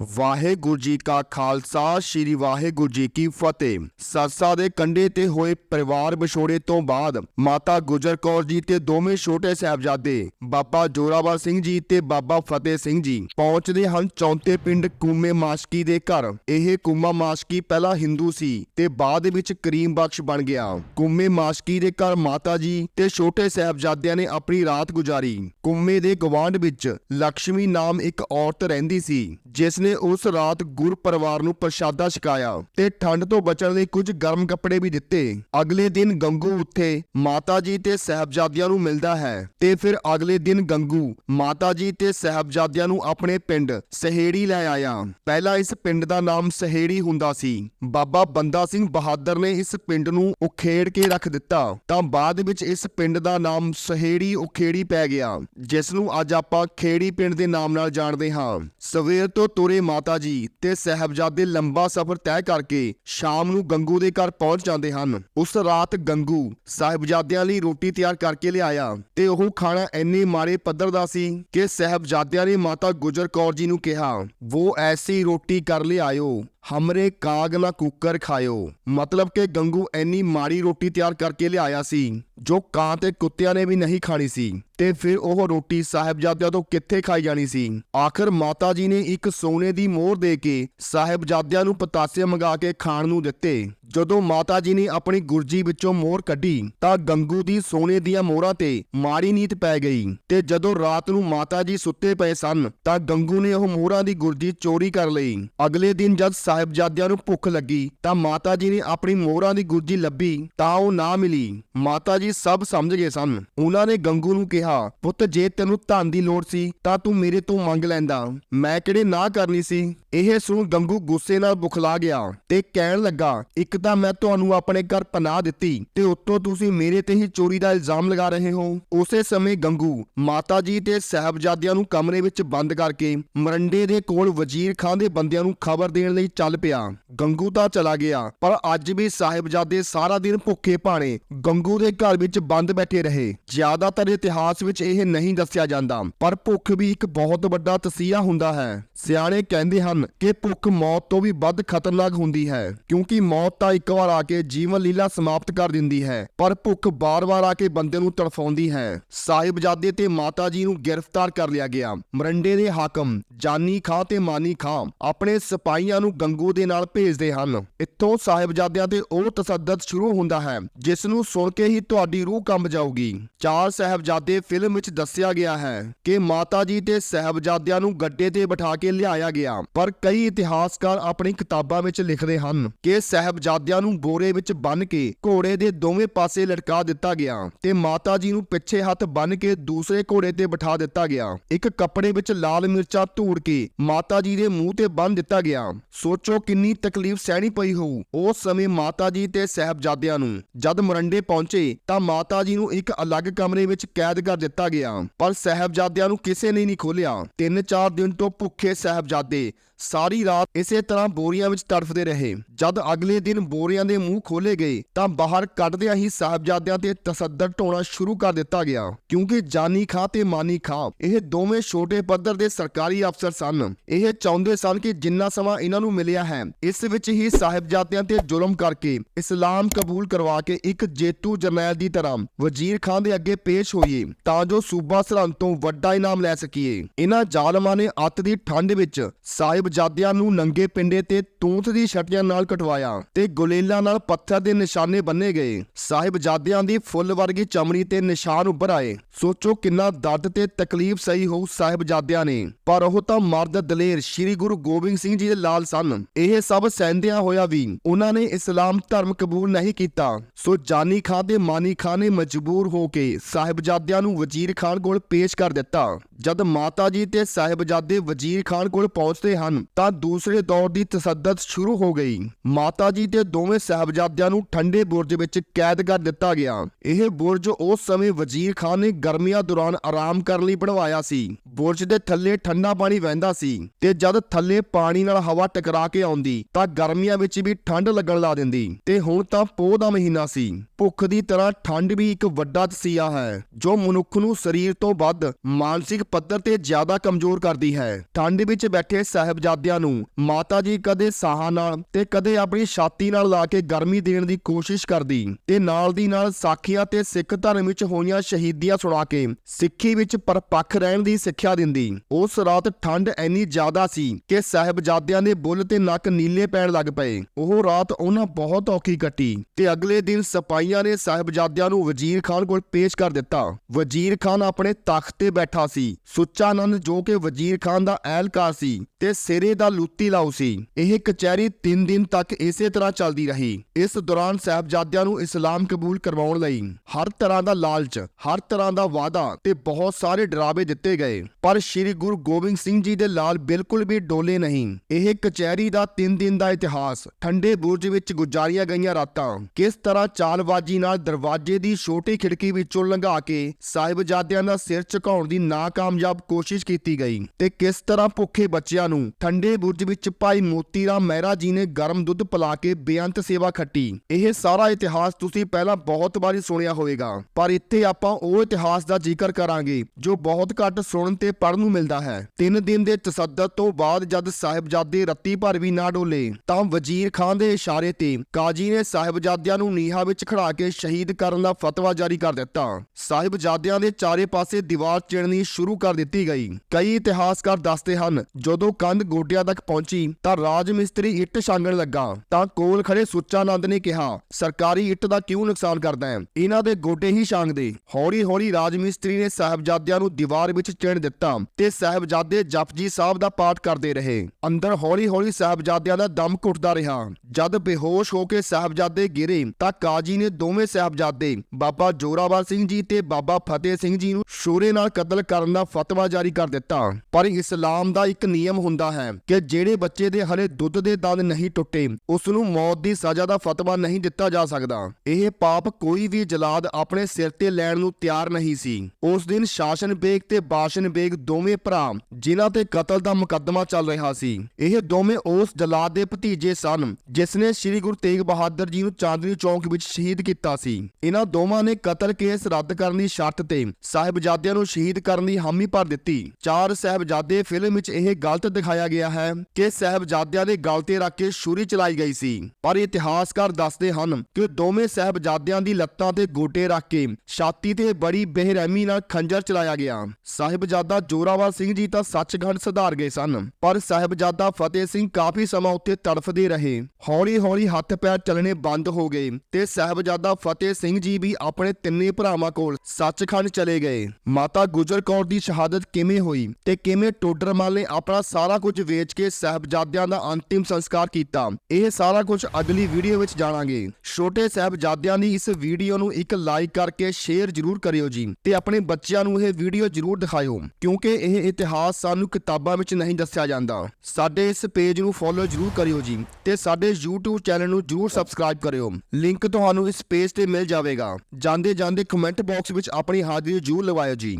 ਵਾਹਿਗੁਰੂ ਜੀ ਕਾ ਖਾਲਸਾ, ਸ੍ਰੀ ਵਾਹਿਗੁਰੂ ਜੀ ਕੀ ਫਤਿਹ। ਸਰਸਾ ਦੇ ਕੰਢੇ ਤੇ ਹੋਏ ਪਰਿਵਾਰ ਵਿਛੋੜੇ ਤੋਂ ਬਾਅਦ ਮਾਤਾ ਗੁਜਰ ਕੌਰ ਜੀ ਤੇ ਦੋਵੇਂ ਛੋਟੇ ਸਾਹਿਬਜ਼ਾਦੇ, ਬਾਬਾ ਜੋਰਾਵਰ ਸਿੰਘ ਜੀ ਤੇ ਬਾਬਾ ਫਤਿਹ ਸਿੰਘ ਜੀ, ਪਹੁੰਚਦੇ ਹਨ ਚੌਂਤੇ ਪਿੰਡ ਕੂਮੇ ਮਾਸ਼ਕੀ ਦੇ ਘਰ। ਇਹ ਕੂਮਾ ਮਾਸ਼ਕੀ ਪਹਿਲਾ ਹਿੰਦੂ ਸੀ ਤੇ ਬਾਅਦ ਵਿੱਚ ਕਰੀਮ ਬਖਸ਼ ਬਣ ਗਿਆ। ਕੂਮੇ ਮਾਸ਼ਕੀ ਦੇ ਘਰ ਮਾਤਾ ਜੀ ਤੇ ਛੋਟੇ ਸਾਹਿਬਜ਼ਾਦਿਆਂ ਨੇ ਆਪਣੀ ਰਾਤ ਗੁਜ਼ਾਰੀ। ਕੁੰਮੇ ਦੇ ਗਵਾਂਢ ਵਿੱਚ ਲక్ష్ਮੀ ਨਾਮ ਇੱਕ ਔਰਤ ਰਹਿੰਦੀ ਸੀ, ਜਿਸ ਨੇ ਉਸ ਰਾਤ ਗੁਰ ਪਰਿਵਾਰ ਨੂੰ ਪ੍ਰਸ਼ਾਦਾ ਛਕਾਇਆ ਤੇ ਠੰਡ ਤੋਂ ਬਚਣ ਲਈ ਕੁਝ ਗਰਮ ਕੱਪੜੇ ਵੀ ਦਿੱਤੇ। ਅਗਲੇ ਦਿਨ ਗੰਗੂ ਉੱਥੇ ਮਾਤਾ ਜੀ ਤੇ ਸਹਿਬਜ਼ਾਦਿਆਂ ਨੂੰ ਮਿਲਦਾ ਹੈ ਤੇ ਫਿਰ ਅਗਲੇ ਦਿਨ ਗੰਗੂ ਮਾਤਾ ਜੀ ਤੇ ਸਹਿਬਜ਼ਾਦਿਆਂ ਨੂੰ ਆਪਣੇ ਪਿੰਡ ਸਹੇੜੀ ਲੈ ਆਇਆ। ਪਹਿਲਾਂ ਇਸ ਪਿੰਡ ਦਾ ਨਾਮ ਸਹੇੜੀ ਹੁੰਦਾ ਸੀ। ਬਾਬਾ ਬੰਦਾ ਸਿੰਘ ਬਹਾਦਰ ਨੇ ਇਸ ਪਿੰਡ ਨੂੰ ਉਖੇੜ ਕੇ ਰੱਖ ਦਿੱਤਾ। ਤਾਂ ਬਾਅਦ ਵਿੱਚ ਇਸ ਪਿੰਡ ਦਾ ਨਾਮ ਸਹੇੜੀ ਉਖੇੜੀ ਪੈ ਗਿਆ, ਜਿਸ ਨੂੰ ਅੱਜ ਆਪਾਂ ਖੇੜੀ ਪਿੰਡ ਦੇ ਨਾਮ ਨਾਲ ਜਾਣਦੇ ਹਾਂ। ਸਵੇਰ ਤੋਂ ਤੁਰੇ ਮਾਤਾ ਜੀ ਤੇ ਸਹਿਬਜ਼ਾਦੇ ਲੰਬਾ ਸਫ਼ਰ ਤੈਅ ਕਰਕੇ ਸ਼ਾਮ ਨੂੰ ਗੰਗੂ ਦੇ ਘਰ ਪਹੁੰਚ ਜਾਂਦੇ ਹਨ। ਉਸ ਰਾਤ ਗੰਗੂ ਸਾਹਿਬਜ਼ਾਦਿਆਂ ਲਈ ਰੋਟੀ ਤਿਆਰ ਕਰਕੇ ਲਿਆਇਆ ਤੇ ਉਹ ਖਾਣਾ ਇੰਨੇ ਮਾੜੇ ਪੱਧਰ ਦਾ ਸੀ ਕਿ ਸਹਿਬਜ਼ਾਦਿਆਂ ਨੇ ਮਾਤਾ ਗੁਜਰ ਕੌਰ ਜੀ ਨੂੰ ਕਿਹਾ ਉਹ ਐਸੀ ਰੋਟੀ ਕਰ ਲਿਆਇਓ, ਹਮਰੇ ਕਾਗ ਨਾ ਕੁੱਕਰ ਖਾਇਓ। ਮਤਲਬ ਕਿ ਗੰਗੂ ਐਨੀ ਮਾੜੀ ਰੋਟੀ ਤਿਆਰ ਕਰਕੇ ਲਿਆਇਆ ਸੀ। ਜੋ ਕਾਂ ਤੇ ਕੁੱਤਿਆਂ ਨੇ ਵੀ ਨਹੀਂ ਖਾਣੀ ਸੀ ਤੇ ਫਿਰ ਉਹ ਰੋਟੀ ਸਾਹਿਬਜ਼ਾਦਿਆਂ ਤੋਂ ਕਿੱਥੇ ਖਾਈ ਜਾਣੀ ਸੀ? ਆਖਰ ਮਾਤਾ ਜੀ ਨੇ ਇੱਕ ਸੋਨੇ ਦੀ ਮੋਹਰ ਦੇ ਕੇ ਸਾਹਿਬਜ਼ਾਦਿਆਂ ਨੂੰ ਪਤਾਸੇ ਮੰਗਾ ਕੇ ਖਾਣ ਨੂੰ ਦਿੱਤੇ। ਜਦੋਂ ਮਾਤਾ ਜੀ ਨੇ ਆਪਣੀ ਗੁਰਜੀ ਵਿੱਚੋਂ ਮੋਹਰ ਕੱਢੀ, ਤਾਂ ਗੰਗੂ ਦੀ ਸੋਨੇ ਦੀਆਂ ਮੋਹਰਾਂ ਤੇ ਮਾੜੀ ਨੀਤ ਪੈ ਗਈ ਤੇ ਜਦੋਂ ਰਾਤ ਨੂੰ ਮਾਤਾ ਜੀ ਸੁੱਤੇ ਪਏ ਸਨ, ਤਾਂ ਗੰਗੂ ਨੇ ਉਹ ਮੋਹਰਾਂ ਦੀ ਗੁਰਜੀ ਚੋਰੀ ਕਰ ਲਈ। ਅਗਲੇ ਦਿਨ ਜਦ ਸਾਹਿਬਜ਼ਾਦਿਆਂ ਨੂੰ ਭੁੱਖ ਲੱਗੀ, ਤਾਂ ਮਾਤਾ ਜੀ ਨੇ ਆਪਣੀ ਮੋਹਰਾਂ ਦੀ ਗੁਰਜੀ ਲੱਭੀ, ਤਾਂ ਉਹ ਨਾ ਮਿਲੀ। ਮਾਤਾ ਜੀ ਸਭ ਸਮਝ ਗਏ ਸਨ। ਉਹਨਾਂ ਨੇ ਗੰਗੂ ਨੂੰ ਕਿਹਾ, ਪੁੱਤ, ਜੇ ਤੈਨੂੰ ਧਨ ਦੀ ਲੋੜ ਸੀ, ਤਾਂ ਤੂੰ ਮੇਰੇ ਤੋਂ ਮੰਗ ਲੈਂਦਾ। ਮੈਂ ਕਿਹੜੇ ਨਾ ਕਰਨੀ ਸੀ? ਇਹ ਸੁਣ ਗੰਗੂ ਗੁੱਸੇ ਨਾਲ ਬੁਖਲਾ ਗਿਆ ਤੇ ਕਹਿਣ ਲੱਗਾ, ਇੱਕ ਤਾਂ ਮੈਂ ਤੁਹਾਨੂੰ ਆਪਣੇ ਘਰ ਪਨਾਹ ਦਿੱਤੀ ਤੇ ਉੱਤੋਂ ਤੁਸੀਂ ਮੇਰੇ ਤੇ ਹੀ ਚੋਰੀ ਦਾ ਇਲਜ਼ਾਮ ਲਗਾ ਰਹੇ ਹੋ। ਉਸੇ ਸਮੇਂ ਗੰਗੂ ਮਾਤਾ ਜੀ ਤੇ ਸਾਹਿਬਜ਼ਾਦਿਆਂ ਨੂੰ ਕਮਰੇ ਵਿੱਚ ਬੰਦ ਕਰਕੇ ਮਰੰਡੇ ਦੇ ਕੋਲ ਵਜ਼ੀਰ ਖਾਨ ਦੇ ਬੰਦਿਆਂ ਨੂੰ ਖਬਰ ਦੇਣ ਲਈ ਚੱਲ ਪਿਆ। ਗੰਗੂ ਤਾਂ ਚਲਾ ਗਿਆ, ਪਰ ਅੱਜ ਵੀ ਸਾਹਿਬਜ਼ਾਦੇ ਸਾਰਾ ਦਿਨ ਭੁੱਖੇ ਭਾਣੇ ਗੰਗੂ ਦੇ ਘਰ ਵਿੱਚ ਬੰਦ ਬੈਠੇ ਰਹੇ। ਜ਼ਿਆਦਾਤਰ ਇਤਿਹਾਸ ਵਿੱਚ ਇਹ ਨਹੀਂ ਦੱਸਿਆ ਜਾਂਦਾ, ਪਰ ਭੁੱਖ ਵੀ ਇੱਕ ਬਹੁਤ ਵੱਡਾ ਤਸੀਹਾ ਹੁੰਦਾ ਹੈ। ਸਿਆਣੇ ਕਹਿੰਦੇ ਹਨ ਕਿ ਭੁੱਖ ਮੌਤ ਤੋਂ ਵੀ ਵੱਧ ਖਤਰਨਾਕ ਹੁੰਦੀ ਹੈ, ਕਿਉਂਕਿ ਮੌਤ ਤਾਂ ਇੱਕ ਵਾਰ ਆ ਕੇ ਜੀਵਨ ਲੀਲਾ ਸਮਾਪਤ ਕਰ ਦਿੰਦੀ ਹੈ, ਪਰ ਭੁੱਖ ਬਾਰ-ਬਾਰ ਆ ਕੇ ਬੰਦੇ ਨੂੰ ਤੜਫਾਉਂਦੀ ਹੈ। ਸਾਹਿਬਜ਼ਾਦੇ ਤੇ ਮਾਤਾ ਜੀ ਨੂੰ ਗ੍ਰਿਫਤਾਰ ਕਰ ਲਿਆ ਗਿਆ। ਮਰੰਡੇ ਦੇ ਹਾਕਮ ਜਾਨੀ ਖਾਂ ਤੇ ਮਾਨੀ ਖਾਂ ਆਪਣੇ ਸਿਪਾਹੀਆਂ ਨੂੰ ਗੰਗੂ ਦੇ ਨਾਲ ਭੇਜਦੇ ਹਨ। ਇੱਥੋਂ ਸਾਹਿਬਜ਼ਾਦਿਆਂ ਤੇ ਉਹ ਤਸੱਦਦ ਸ਼ੁਰੂ ਹੁੰਦਾ ਹੈ, ਜਿਸ ਨੂੰ ਸੁਣ ਕੇ ਹੀ ਤੁਹਾਡੀ ਰੂਹ ਕੰਬ ਜਾਊਗੀ। ਚਾਰ ਸਾਹਿਬਜ਼ਾਦੇ ਫਿਲਮ ਵਿੱਚ ਦੱਸਿਆ ਗਿਆ ਹੈ ਕਿ ਮਾਤਾ ਜੀ ਤੇ ਸਾਹਿਬਜ਼ਾਦਿਆਂ ਨੂੰ ਗੱਡੇ ਤੇ ਬਿਠਾ ਕੇ ਲਿਆਇਆ ਗਿਆ, ਪਰ ਕਈ ਇਤਿਹਾਸਕਾਰ ਆਪਣੀ ਕਿਤਾਬਾਂ ਵਿੱਚ ਲਿਖਦੇ ਹਨ ਕਿ ਸਾਹਿਬਜ਼ਾਦਿਆਂ ਨੂੰ ਬੋਰੇ ਵਿੱਚ ਬੰਨ੍ਹ ਕੇ ਘੋੜੇ ਦੇ ਦੋਵੇਂ ਪਾਸੇ ਲਟਕਾ ਦਿੱਤਾ ਗਿਆ ਤੇ ਮਾਤਾ ਜੀ ਨੂੰ ਪਿੱਛੇ ਹੱਥ ਬੰਨ ਕੇ ਦੂਸਰੇ ਘੋੜੇ ਤੇ ਬਿਠਾ ਦਿੱਤਾ ਗਿਆ। ਇੱਕ ਕੱਪੜੇ ਵਿੱਚ ਲਾਲ ਮਿਰਚਾਂ ਧੂੜ ਕੇ ਮਾਤਾ ਜੀ ਦੇ ਮੂੰਹ ਤੇ ਬੰਨ ਦਿੱਤਾ ਗਿਆ। ਸੋਚੋ ਕਿੰਨੀ ਤਕਲੀਫ ਸਹਿਣੀ ਪਈ ਹੋਊ। ਉਸ ਸਮੇਂ ਮਾਤਾ ਜੀ ਤੇ ਸਾਹਿਬਜ਼ਾਦਿਆਂ ਨੂੰ ਜਦ ਮਰੰਡੇ ਪਹੁੰਚੇ ਤਾਂ ਮਾਤਾ ਜੀ ਨੂੰ ਇੱਕ ਅਲੱਗ ਕਮਰੇ ਵਿੱਚ ਕੈਦ ਕਰ ਦਿੱਤਾ ਗਿਆ। ਪਰ ਸਾਹਿਬਜ਼ਾਦਿਆਂ ਨੂੰ ਕਿਸੇ ਨੇ ਨਹੀਂ ਖੋਲਿਆ ਤਿੰਨ ਚਾਰ ਦਿਨ ਤੋਂ ਭੁੱਖੇ ਸਾਹਿਬਜ਼ਾਦੇ ਸਾਰੀ ਰਾਤ ਇਸੇ ਤਰ੍ਹਾਂ ਬੋਰੀਆਂ ਵਿੱਚ ਤੜਫਦੇ ਰਹੇ। ਜਦ ਅਗਲੇ ਦਿਨ ਬੋਰੀਆਂ ਦੇ ਮੂੰਹ ਖੋਲੇ ਗਏ, ਤਾਂ ਬਾਹਰ ਕੱਢਦਿਆਂ ਹੀ ਸਾਹਿਬਜ਼ਾਦਿਆਂ ਤੇ ਤਸੱਦਦ ਢੋਣਾ ਸ਼ੁਰੂ ਕਰ ਦਿੱਤਾ ਗਿਆ। ਕਿਉਂਕਿ ਜਾਨੀ ਖਾਂ ਤੇ ਮਾਨੀ ਖਾਂ, ਇਹ ਦੋਵੇਂ ਛੋਟੇ ਪੱਧਰ ਦੇ ਸਰਕਾਰੀ ਅਫਸਰ ਸਨ। ਇਹ ਚਾਹੁੰਦੇ ਸਨ ਕਿ ਜਿੰਨਾ ਸਮਾਂ ਇਹਨਾਂ ਨੂੰ ਮਿਲਿਆ ਹੈ, ਇਸ ਵਿੱਚ ਹੀ ਸਾਹਿਬਜ਼ਾਦਿਆਂ ਤੇ ਜ਼ੁਲਮ ਕਰਕੇ ਇਸਲਾਮ ਕਬੂਲ ਕਰਵਾ ਕੇ ਇੱਕ ਜੇਤੂ ਜਰਨੈਲ ਦੀ ਤਰ੍ਹਾਂ ਵਜ਼ੀਰ ਖਾਨ ਦੇ ਅੱਗੇ ਪੇਸ਼ ਹੋਈਏ, ਤਾਂ ਜੋ ਸੂਬਾ ਸਰਹੰਦ ਤੋਂ ਵੱਡਾ ਇਨਾਮ ਲੈ ਸਕੀਏ। ਇਹਨਾਂ ਜ਼ਾਲਮਾਂ ਨੇ ਅੱਤ ਦੀ ਠੰਡ ਵਿੱਚ ਸਾਹਿਬ ਸਾਹਿਬਜ਼ਾਦਿਆਂ ਨੂੰ ਨੰਗੇ ਪਿੰਡੇ ਤੇ ਤੂਤ ਦੀ ਛਟੀਆਂ ਨਾਲ ਕਟਵਾਇਆ ਤੇ ਗੁਲੇਲਾਂ ਨਾਲ ਪੱਥਰ ਦੇ ਨਿਸ਼ਾਨੇ ਬੰਨੇ ਗਏ। ਸਾਹਿਬਜ਼ਾਦਿਆਂ ਦੀ ਫੁੱਲ ਵਰਗੀ ਚਮੜੀ ਤੇ ਨਿਸ਼ਾਨ ਉੱਭਰ ਆਏ। ਸੋਚੋ ਕਿੰਨਾ ਦਰਦ ਤੇ ਤਕਲੀਫ ਸਹੀ ਹੋਊ ਸਾਹਿਬਜ਼ਾਦਿਆਂ ਨੇ। ਪਰ ਉਹ ਤਾਂ ਮਰਦ ਦਲੇਰ ਸ੍ਰੀ ਗੁਰੂ ਗੋਬਿੰਦ ਸਿੰਘ ਜੀ ਦੇ ਲਾਲ ਸਨ। ਇਹ ਸਭ ਸਹਿੰਦਿਆਂ ਹੋਇਆ ਵੀ ਉਹਨਾਂ ਨੇ ਇਸਲਾਮ ਧਰਮ ਕਬੂਲ ਨਹੀਂ ਕੀਤਾ। ਸੋ ਜਾਨੀ ਖਾਂ ਤੇ ਮਾਨੀ ਖਾਂ ਨੇ ਮਜਬੂਰ ਹੋ ਕੇ ਸਾਹਿਬਜ਼ਾਦਿਆਂ ਨੂੰ ਵਜ਼ੀਰ ਖਾਨ ਕੋਲ ਪੇਸ਼ ਕਰ ਦਿੱਤਾ। ਜਦ ਮਾਤਾ ਜੀ ਤੇ ਸਾਹਿਬਜ਼ਾਦੇ ਵਜ਼ੀਰ ਖਾਨ ਕੋਲ ਪਹੁੰਚਦੇ ਹਨ, ਤਾਂ ਦੂਸਰੇ ਦੌਰ ਦੀ ਤਸੱਦਦ ਸ਼ੁਰੂ ਹੋ ਗਈ। ਮਾਤਾ ਜੀ ਤੇ ਦੋਵੇਂ ਸਾਹਿਬਜ਼ਾਦਿਆਂ ਨੂੰ ਠੰਡੇ ਬੁਰਜ ਵਿੱਚ ਕੈਦ ਕਰ ਦਿੱਤਾ ਗਿਆ। ਇਹ ਬੁਰਜ ਉਸ ਸਮੇਂ ਵਜ਼ੀਰ ਖਾਨ ਨੇ ਗਰਮੀਆਂ ਦੌਰਾਨ ਆਰਾਮ ਕਰਨ ਲਈ ਬਣਵਾਇਆ ਸੀ। ਬੁਰਜ ਦੇ ਥੱਲੇ ਠੰਡਾ ਪਾਣੀ ਵਹਿੰਦਾ ਸੀ ਤੇ ਜਦ ਥੱਲੇ ਪਾਣੀ ਨਾਲ ਹਵਾ ਟਕਰਾ ਕੇ ਆਉਂਦੀ, ਤਾਂ ਗਰਮੀਆਂ ਵਿੱਚ ਵੀ ਠੰਡ ਲੱਗਣ ਲਾ ਦਿੰਦੀ। ਤੇ ਹੁਣ ਤਾਂ ਪੋਹ ਦਾ ਮਹੀਨਾ ਸੀ। ਭੁੱਖ ਦੀ ਤਰ੍ਹਾਂ ਠੰਡ ਵੀ ਇੱਕ ਵੱਡਾ ਤਸੀਹਾ ਹੈ, ਜੋ ਮਨੁੱਖ ਨੂੰ ਸਰੀਰ ਤੋਂ ਵੱਧ ਮਾਨਸਿਕ ਪੱਧਰ ਤੇ ਜ਼ਿਆਦਾ ਕਮਜ਼ੋਰ ਕਰਦੀ ਹੈ। ਠੰਡ ਵਿੱਚ ਬੈਠੇ ਸਾਹਿਬਜ਼ਾਦਿਆਂ ਨੂੰ ਮਾਤਾ ਜੀ ਕਦੇ ਸਾਹਾਂ ਨਾਲ ਤੇ ਕਦੇ ਆਪਣੀ ਛਾਤੀ ਨਾਲ ਲਾ ਕੇ ਗਰਮੀ ਦੇਣ ਦੀ ਕੋਸ਼ਿਸ਼ ਕਰਦੀ। ਤੇ ਨਾਲ ਦੀ ਨਾਲ ਸਾਖੀਆਂ ਤੇ ਸਿੱਖ ਧਰਮ ਵਿੱਚ ਹੋਈਆਂ ਸ਼ਹੀਦੀਆਂ ਸੁਣਾ ਕੇ ਸਿੱਖੀ ਵਿੱਚ ਪਰਪੱਖ ਰਹਿਣ ਦੀ ਸਿੱਖਿਆ ਦਿੰਦੀ। ਉਸ ਰਾਤ ਠੰਡ ਇੰਨੀ ਜ਼ਿਆਦਾ ਸੀ ਕਿ ਸਾਹਿਬਜ਼ਾਦਿਆਂ ਦੇ ਬੁੱਲ ਤੇ ਨੱਕ ਨੀਲੇ ਪੈਣ ਲੱਗ ਪਏ। ਉਹ ਰਾਤ ਉਹਨਾਂ ਬਹੁਤ ਔਖੀ ਕੱਟੀ ਤੇ ਅਗਲੇ ਦਿਨ ਸਿਪਾਹੀਆਂ ਨੇ ਸਾਹਿਬਜ਼ਾਦਿਆਂ ਨੂੰ ਵਜ਼ੀਰ ਖਾਨ ਕੋਲ ਪੇਸ਼ ਕਰ ਦਿੱਤਾ। ਵਜ਼ੀਰ ਖਾਨ ਆਪਣੇ ਤਖਤ ਤੇ ਬੈਠਾ ਸੀ। ਸੁੱਚਾਨੰਦ ਜੋ ਕਿ ਵਜ਼ੀਰ ਖਾਨ ਦਾ ਅਹਿਲਕਾਰ ਸੀ ਤੇ ਸਿਰੇ ਦਾ ਲੂਤੀ ਲਾਉ ਸੀ। ਇਹ ਕਚਹਿਰੀ 3 ਦਿਨ ਤੱਕ ਇਸੇ ਤਰ੍ਹਾਂ ਚੱਲਦੀ ਰਹੀ। ਇਸ ਦੌਰਾਨ ਸਾਹਿਬਜ਼ਾਦਿਆਂ ਨੂੰ ਇਸਲਾਮ ਕਬੂਲ ਕਰਵਾਉਣ ਲਈ ਹਰ ਤਰ੍ਹਾਂ ਦਾ ਲਾਲਚ, ਹਰ ਤਰ੍ਹਾਂ ਦਾ ਵਾਅਦਾ ਤੇ ਬਹੁਤ ਸਾਰੇ ਡਰਾਵੇ ਦਿੱਤੇ ਗਏ। ਪਰ ਸ੍ਰੀ ਗੁਰੂ ਗੋਬਿੰਦ ਸਿੰਘ ਜੀ ਦੇ ਲਾਲ ਬਿਲਕੁਲ ਵੀ ਡੋਲੇ ਨਹੀਂ। ਇਹ ਕਚਹਿਰੀ ਦਾ 3 ਦਿਨ ਦਾ ਇਤਿਹਾਸ, ਠੰਡੇ ਬੁਰਜ ਵਿੱਚ ਗੁਜ਼ਾਰੀਆਂ ਗਈਆਂ ਰਾਤਾਂ, ਕਿਸ ਤਰ੍ਹਾਂ ਚਾਲਬਾਜ਼ੀ ਨਾਲ ਦਰਵਾਜ਼ੇ ਦੀ ਛੋਟੀ ਖਿੜਕੀ ਵਿੱਚੋਂ ਲੰਘਾ ਕੇ ਸਾਹਿਬਜ਼ਾਦਿਆਂ ਦਾ ਸਿਰ ਝੁਕਾਉਣ ਦੀ ਨਾਕਾਮਯਾਬ ਕੋਸ਼ਿਸ਼ ਕੀਤੀ ਗਈ ਤੇ ਕਿਸ ਤਰ੍ਹਾਂ ਭੁੱਖੇ ਬੱਚਿਆਂ ਨੂੰ ਠੰਡੇ ਬੁਰਜ ਵਿੱਚ ਭਾਈ ਮੋਤੀ ਰਾਮ ਮਹਿਰਾ ਜੀ ਨੇ ਗਰਮ ਦੁੱਧ ਪਿਲਾ ਕੇ ਬੇਅੰਤ ਸੇਵਾ ਖੱਟੀ। ਇਹ ਸਾਰਾ ਇਤਿਹਾਸ ਤੁਸੀਂ ਪਹਿਲਾਂ ਬਹੁਤ ਵਾਰੀ ਸੁਣਿਆ ਹੋਵੇਗਾ, ਪਰ ਇੱਥੇ ਆਪਾਂ ਉਹ ਇਤਿਹਾਸ ਦਾ ਜ਼ਿਕਰ ਕਰਾਂਗੇ ਜੋ ਬਹੁਤ ਘੱਟ ਸੁਣਨ ਤੇ ਪੜ੍ਹਨ ਨੂੰ ਮਿਲਦਾ ਹੈ। ਤਿੰਨ ਦਿਨ ਦੇ ਤਸੱਦਦ ਤੋਂ ਬਾਅਦ ਜਦ ਸਾਹਿਬਜ਼ਾਦੇ ਰੱਤੀ ਭਰ ਵੀ ਨਾ ਡੋਲੇ, ਤਾਂ ਵਜ਼ੀਰ ਖਾਨ ਦੇ ਇਸ਼ਾਰੇ ਤੇ ਕਾਜੀ ਨੇ ਸਾਹਿਬਜ਼ਾਦਿਆਂ ਨੂੰ ਨੀਹਾਂ ਵਿੱਚ ਖੜਾ ਕੇ ਸ਼ਹੀਦ ਕਰਨ ਦਾ ਫਤਵਾ ਜਾਰੀ ਕਰ ਦਿੱਤਾ। ਸਾਹਿਬਜ਼ਾਦਿਆਂ ਦੇ ਚਾਰੇ ਪਾਸੇ ਦੀਵਾਰ ਚਿਣਨੀ ਸ਼ੁਰੂ ਕਰ ਦਿੱਤੀ ਗਈ। ਕਈ ਇਤਿਹਾਸਕਾਰ ਦੱਸਦੇ ਹਨ, ਜਦੋਂ ਕੰਧ ਗੋਡਿਆਂ ਤੱਕ ਪਹੁੰਚੀ ਤਾਂ ਰਾਜ ਮਿਸਤਰੀ ਇੱਟ ਛਾਂਗਣ ਲੱਗਾ। ਤਾਂ ਕੋਲ ਖੜੇ ਸੁੱਚਾਨੰਦ ਨੇ ਕਿਹਾ, ਸਰਕਾਰੀ ਇੱਟ ਦਾ ਕਿਉਂ ਨੁਕਸਾਨ ਕਰਦਾ ਹੈ? ਇਹਨਾਂ ਦੇ ਗੋਡੇ ਹੀ ਛਾਂਗਦੇ ਹੌਲੀ ਹੌਲੀ ਰਾਜ ਮਿਸਤਰੀ ਨੇ ਸਾਹਿਬਜ਼ਾਦਿਆਂ ਨੂੰ ਦੀਵਾਰ ਵਿੱਚ ਚਿਣ ਦਿੱਤਾ ਤੇ ਸਾਹਿਬਜ਼ਾਦੇ ਜਪਜੀ ਸਾਹਿਬ ਦਾ ਪਾਠ ਕਰਦੇ ਰਹੇ। ਅੰਦਰ ਹੌਲੀ ਹੌਲੀ ਸਾਹਿਬਜ਼ਾਦਿਆਂ ਦਾ ਦਮ ਘੁੱਟਦਾ ਰਿਹਾ। ਜਦ ਬੇਹੋਸ਼ ਹੋ ਕੇ ਸਾਹਿਬਜ਼ਾਦੇ ਗਿਰੇ ਤਾਂ ਕਾਜੀ ਨੇ ਦੋਵੇਂ ਸਾਹਿਬਜ਼ਾਦੇ, ਬਾਬਾ ਜੋਰਾਵਰ ਸਿੰਘ ਜੀ ਤੇ ਬਾਬਾ ਫਤਿਹ ਸਿੰਘ ਜੀ ਨੂੰ ਸ਼ੋਰੇ ਨਾਲ ਕਤਲ ਕਰਨ ਦਾ ਦਾ ਫਤਵਾ ਜਾਰੀ ਕਰ ਦਿੱਤਾ। ਪਰ ਇਸਲਾਮ ਦਾ ਇੱਕ ਨਿਯਮ ਹੁੰਦਾ ਹੈ ਕਿ ਜਿਹੜੇ ਬੱਚੇ ਦੇ ਹਲੇ ਦੁੱਧ ਦੇ ਦੰਦ ਨਹੀਂ ਟੁੱਟੇ ਉਸ ਨੂੰ ਮੌਤ ਦੀ ਸਜ਼ਾ ਦਾ ਫਤਵਾ ਨਹੀਂ ਦਿੱਤਾ ਜਾ ਸਕਦਾ। ਇਹ ਪਾਪ ਕੋਈ ਵੀ ਜਲਾਦ ਆਪਣੇ ਸਿਰ ਤੇ ਲੈਣ ਨੂੰ ਤਿਆਰ ਨਹੀਂ ਸੀ। ਉਸ ਦਿਨ ਸ਼ਾਸਨ ਬੇਗ ਤੇ ਬਾਸ਼ਨ ਬੇਗ ਦੋਵੇਂ ਭਰਾ ਜਿਨ੍ਹਾਂ ਤੇ ਕਤਲ ਦਾ ਮੁਕੱਦਮਾ ਚੱਲ ਰਿਹਾ ਸੀ। ਇਹ ਦੋਵੇਂ ਉਸ ਜਲਾਦ ਦੇ ਭਤੀਜੇ ਸਨ ਜਿਸ ਨੇ ਸ੍ਰੀ ਗੁਰੂ ਤੇਗ ਬਹਾਦਰ ਜੀ ਨੂੰ ਚਾਂਦਨੀ ਚੌਂਕ ਵਿੱਚ ਸ਼ਹੀਦ ਕੀਤਾ ਸੀ। ਇਹਨਾਂ ਦੋਵਾਂ ਨੇ ਕਤਲ ਕੇਸ ਰੱਦ ਕਰਨ ਦੀ ਸ਼ਰਤ ਤੇ ਸਾਹਿਬਜ਼ਾਦਿਆਂ ਨੂੰ ਸ਼ਹੀਦ ਕਰਨ ਦੀ ਹਾਮੀ ਭਰ ਦਿੱਤੀ। ਚਾਰ ਸਾਹਿਬਜ਼ਾਦੇ ਫਿਲਮ ਵਿੱਚ ਇਹ ਗਲਤ ਦਿਖਾਇਆ ਗਿਆ ਹੈ ਕਿ ਸਾਹਿਬਜ਼ਾਦਿਆਂ ਦੇ ਗਲ ਤੇ ਰੱਖ ਕੇ ਛੁਰੀ ਚਲਾਈ ਗਈ ਸੀ। ਪਰ ਇਤਿਹਾਸਕਾਰ ਦੱਸਦੇ ਹਨ ਕਿ ਦੋਵੇਂ ਸਾਹਿਬਜ਼ਾਦਿਆਂ ਦੀ ਲੱਤਾਂ ਤੇ ਗੋਟੇ ਰੱਖ ਕੇ ਛਾਤੀ ਤੇ ਬੜੀ ਬੇਰਹਿਮੀ ਨਾਲ ਖੰਜਰ ਚਲਾਇਆ ਗਿਆ। ਸਾਹਿਬਜ਼ਾਦਾ ਜੋਰਾਵਰ ਸਿੰਘ ਜੀ ਤਾਂ ਸੱਚਖੰਡ ਸੁਧਾਰ ਗਏ ਸਨ, ਪਰ ਸਾਹਿਬਜ਼ਾਦਾ ਫਤਿਹ ਸਿੰਘ ਕਾਫੀ ਸਮਾਂ ਉੱਤੇ ਤੜਫਦੇ ਰਹੇ। ਹੌਲੀ-ਹੌਲੀ ਹੱਥ ਪੈਰ ਚੱਲਣੇ ਬੰਦ ਹੋ ਗਏ ਤੇ ਸਾਹਿਬਜ਼ਾਦਾ ਫਤਿਹ ਸਿੰਘ ਜੀ ਵੀ ਆਪਣੇ ਤਿੰਨੇ ਭਰਾਵਾਂ ਕੋਲ ਸੱਚਖੰਡ ਚਲੇ ਗਏ। ਮਾਤਾ ਗੁਜਰ ਕੌਰ ਦੀ ਸ਼ਹਾਦਤ ਕਿਵੇਂ ਹੋਈ ਤੇ ਕਿਵੇਂ ਟੋਡਰਮਲ ਨੇ ਆਪਣਾ ਸਾਰਾ ਕੁਝ ਵੇਚ ਕੇ ਸਾਹਿਬਜ਼ਾਦਿਆਂ ਦਾ ਅੰਤਿਮ ਸੰਸਕਾਰ ਕੀਤਾ? ਇਹ ਸਾਰਾ ਕੁਝ ਅਗਲੀ ਵੀਡੀਓ ਵਿੱਚ ਜਾਣਾਂਗੇ। ਛੋਟੇ ਸਾਹਿਬਜ਼ਾਦਿਆਂ ਦੀ ਇਸ ਵੀਡੀਓ ਨੂੰ ਇੱਕ ਲਾਈਕ ਕਰਕੇ ਸ਼ੇਅਰ ਜ਼ਰੂਰ ਕਰਿਓ ਜੀ ਤੇ ਆਪਣੇ ਬੱਚਿਆਂ ਨੂੰ ਇਹ ਵੀਡੀਓ ਜ਼ਰੂਰ ਦਿਖਾਇਓ, ਕਿਉਂਕਿ ਇਹ ਇਤਿਹਾਸ ਸਾਨੂੰ ਕਿਤਾਬਾਂ ਵਿੱਚ ਨਹੀਂ ਦੱਸਿਆ ਜਾਂਦਾ। ਸਾਡੇ ਇਸ ਪੇਜ ਨੂੰ ਫੋਲੋ ਜ਼ਰੂਰ ਕਰਿਓ ਜੀ ਤੇ ਸਾਡੇ YouTube ਚੈਨਲ ਨੂੰ ਜ਼ਰੂਰ ਸਬਸਕ੍ਰਾਈਬ ਕਰਿਓ। ਲਿੰਕ ਤੁਹਾਨੂੰ ਇਸ ਪੇਜ ਤੇ ਮਿਲ ਜਾਵੇਗਾ। ਜਾਂਦੇ ਜਾਂਦੇ ਕਮੈਂਟ ਬਾਕਸ ਵਿੱਚ ਆਪਣੀ ਹਾਜ਼ਰੀ ਜ਼ਰੂਰ ਲਵਾਇਓ ਜੀ।